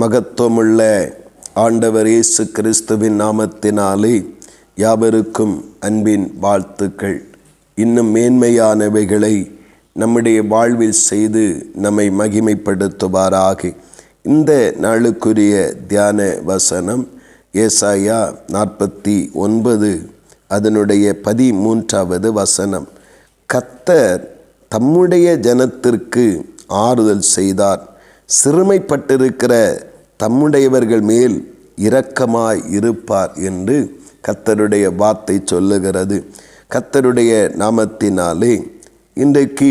மகத்துவமுள்ள ஆண்டவர் இயேசு கிறிஸ்துவின் நாமத்தினாலே யாவருக்கும் அன்பின் வாழ்த்துக்கள். இன்னும் மேன்மையானவைகளை நம்முடைய வாழ்வில் செய்து நம்மை மகிமைப்படுத்துவாராக. இந்த நாளுக்குரிய தியான வசனம் ஏசாயா நாற்பத்தி ஒன்பது அதனுடைய பதிமூன்றாவது வசனம். கத்தர் தம்முடைய ஜனத்திற்கு ஆறுதல் செய்தார். சிறுமைப்பட்டிருக்கிற தம்முடையவர்கள் மேல் இரக்கமாய் இருப்பார் என்று கத்தருடைய வார்த்தை சொல்லுகிறது. கத்தருடைய நாமத்தினாலே இன்றைக்கு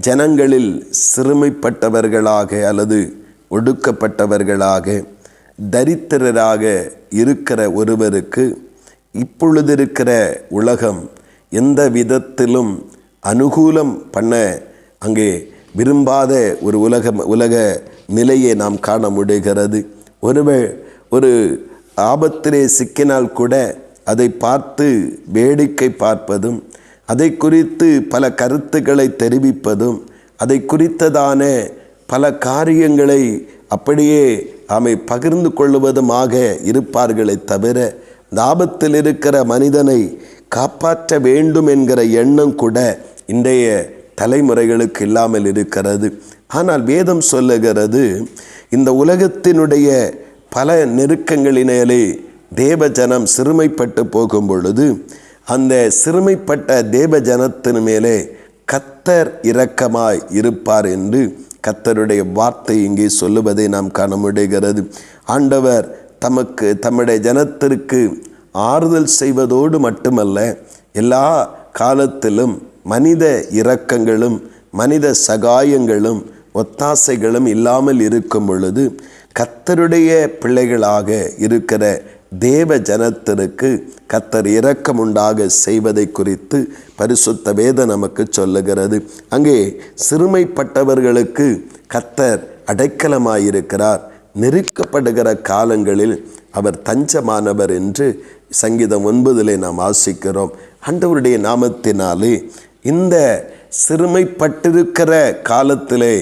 ஜனங்களில் சிறுமைப்பட்டவர்களாக அல்லது ஒடுக்கப்பட்டவர்களாக தரித்திரராக இருக்கிற ஒருவருக்கு இப்பொழுது இருக்கிற உலகம் எந்த விதத்திலும் அனுகூலம் பண்ண அங்கே விரும்பாத ஒரு உலக உலக நிலையை நாம் காண முடிகிறது. ஒருவே ஒரு ஆபத்திலே சிக்கினால் கூட அதை பார்த்து வேடிக்கை பார்ப்பதும் அதை குறித்து பல கருத்துக்களை தெரிவிப்பதும் அதை குறித்ததான பல காரியங்களை அப்படியே அவை பகிர்ந்து கொள்வதுமாக இருப்பார்களே தவிர இந்த ஆபத்தில் இருக்கிற மனிதனை காப்பாற்ற வேண்டும் என்கிற எண்ணம் கூட இன்றைய தலைமுறைகளுக்கு இல்லாமல் இருக்கிறது. ஆனால் வேதம் சொல்லுகிறது இந்த உலகத்தினுடைய பல நெருக்கங்களினாலே தேவஜனம் சிறுமைப்பட்டு போகும் பொழுது அந்த சிறுமைப்பட்ட தேவஜனத்தின் மேலே கத்தர் இரக்கமாய் இருப்பார் என்று கத்தருடைய வார்த்தை இங்கே சொல்லுவதை நாம் காண முடிகிறது. ஆண்டவர் தமக்கு தம்முடைய ஜனத்திற்கு ஆறுதல் செய்வதோடு மட்டுமல்ல எல்லா காலத்திலும் மனித இரக்கங்களும் மனித சகாயங்களும் ஒத்தாசைகளும் இல்லாமல் இருக்கும் பொழுது கத்தருடைய பிள்ளைகளாக இருக்கிற தேவ ஜனத்திற்கு கத்தர் இரக்கம் உண்டாக செய்வதை குறித்து பரிசுத்த வேத நமக்கு சொல்லுகிறது. அங்கே சிறுமைப்பட்டவர்களுக்கு கத்தர் அடைக்கலமாயிருக்கிறார். நெருக்கப்படுகிற காலங்களில் அவர் தஞ்சமானவர் என்று சங்கீதம் ஒன்பதிலே நாம் ஆசிக்கிறோம் ஆண்டவருடைய நாமத்தினாலே இந்த சிறுமைப்பட்டிருக்கிற காலத்திலே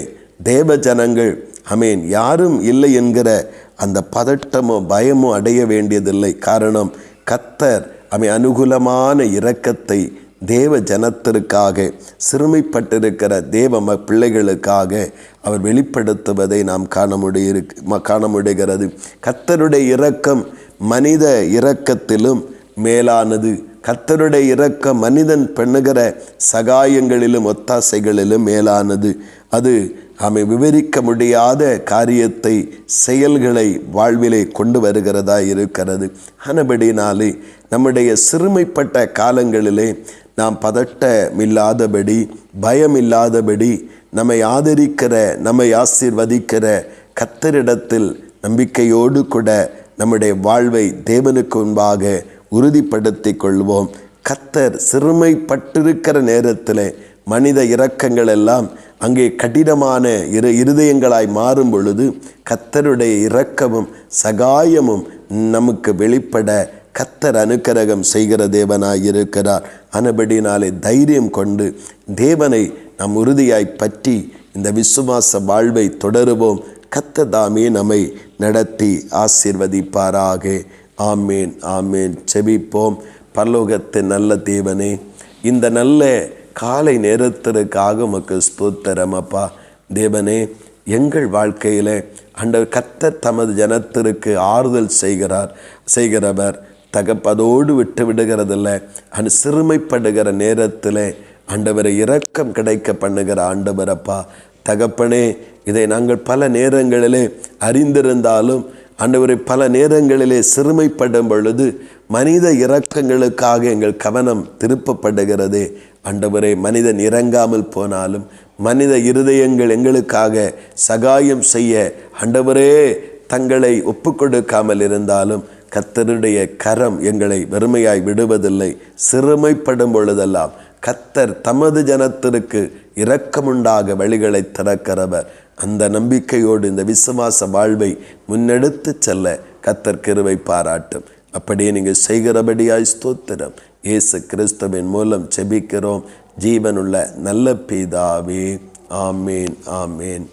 தேவ ஜனங்கள் அமேன் யாரும் இல்லை என்கிற அந்த பதட்டமோ பயமோ அடைய வேண்டியதில்லை. காரணம் கத்தர் அமை அனுகூலமான இரக்கத்தை தேவ ஜனத்திற்காக சிறுமைப்பட்டிருக்கிற தேவ ம பிள்ளைகளுக்காக அவர் வெளிப்படுத்துவதை நாம் காண முடியிரு காண முடிகிறது. கத்தருடைய இரக்கம் மனித இரக்கத்திலும் மேலானது. கத்தருடைய இறக்க மனிதன் பண்ணுகிற சகாயங்களிலும் ஒத்தாசைகளிலும் மேலானது. அது அவை விவரிக்க முடியாத காரியத்தை செயல்களை வாழ்விலே கொண்டு வருகிறதா இருக்கிறது. ஆனபடினாலே நம்முடைய சிறுமைப்பட்ட காலங்களிலே நாம் பதட்டமில்லாதபடி பயமில்லாதபடி நம்மை ஆதரிக்கிற நம்மை ஆசீர்வதிக்கிற கத்தரிடத்தில் நம்பிக்கையோடு கூட நம்முடைய வாழ்வை தேவனுக்கு முன்பாக உறுதிப்படுத்தி கொள்வோம் கத்தர் சிறுமைப்பட்டிருக்கிற நேரத்தில் மனித இரக்கங்கள் எல்லாம் அங்கே கடினமான இரு இருதயங்களாய் மாறும் பொழுது கத்தருடைய இரக்கமும் சகாயமும் நமக்கு வெளிப்பட கத்தர் அனுக்கிரகம் செய்கிற தேவனாய் இருக்கிறார் அனபடினாலே தைரியம் கொண்டு தேவனை நாம் உறுதியாய் பற்றி இந்த விசுவாச வாழ்வை தொடருவோம். கத்ததாமே நம்மை நடத்தி ஆசிர்வதிப்பாராக. ஆமீன் ஆமீன். செபிப்போம். பரலோகத்தின் நல்ல தேவனே இந்த நல்ல காலை நேரத்திற்காக உமக்கு ஸ்தோத்திரம் அப்பா. தேவனே எங்கள் வாழ்க்கையில் அண்டவர் கத்த தமது ஜனத்திற்கு ஆறுதல் செய்கிறார் செய்கிறவர். தகப்பதோடு விட்டு விடுகிறதில்ல அன் சிறுமைப்படுகிற நேரத்தில் ஆண்டவரை இரக்கம் கிடைக்க பண்ணுகிற ஆண்டவரப்பா தகப்பனே இதை நாங்கள் பல நேரங்களிலே அறிந்திருந்தாலும் ஆண்டவரை பல நேரங்களிலே சிறுமைப்படும் பொழுது மனித இரக்கங்களுக்காக எங்கள் கவனம் திருப்பப்படுகிறதே. ஆண்டவரை மனிதன் இறங்காமல் போனாலும் மனித இருதயங்கள் எங்களுக்காக சகாயம் செய்ய ஆண்டவரே தங்களை ஒப்புக்கொடுக்காமல் இருந்தாலும் கத்தருடைய கரம் எங்களை வெறுமையாய் விடுவதில்லை. சிறுமைப்படும் பொழுதெல்லாம் கத்தர் தமது ஜனத்திற்கு இரக்கமுண்டாக வழிகளை திறக்கிறவர். அந்த நம்பிக்கையோடு இந்த விசுவாச வாழ்வை முன்னெடுத்து செல்ல கத்தர் கிருவை பாராட்டும். அப்படியே நீங்கள் செய்கிறபடியாய் ஸ்தோத்திரம். இயேசு கிறிஸ்துவின் மூலம் செபிக்கிறோம் ஜீவனுள்ள நல்ல பிதாவே. ஆமேன் ஆமேன்.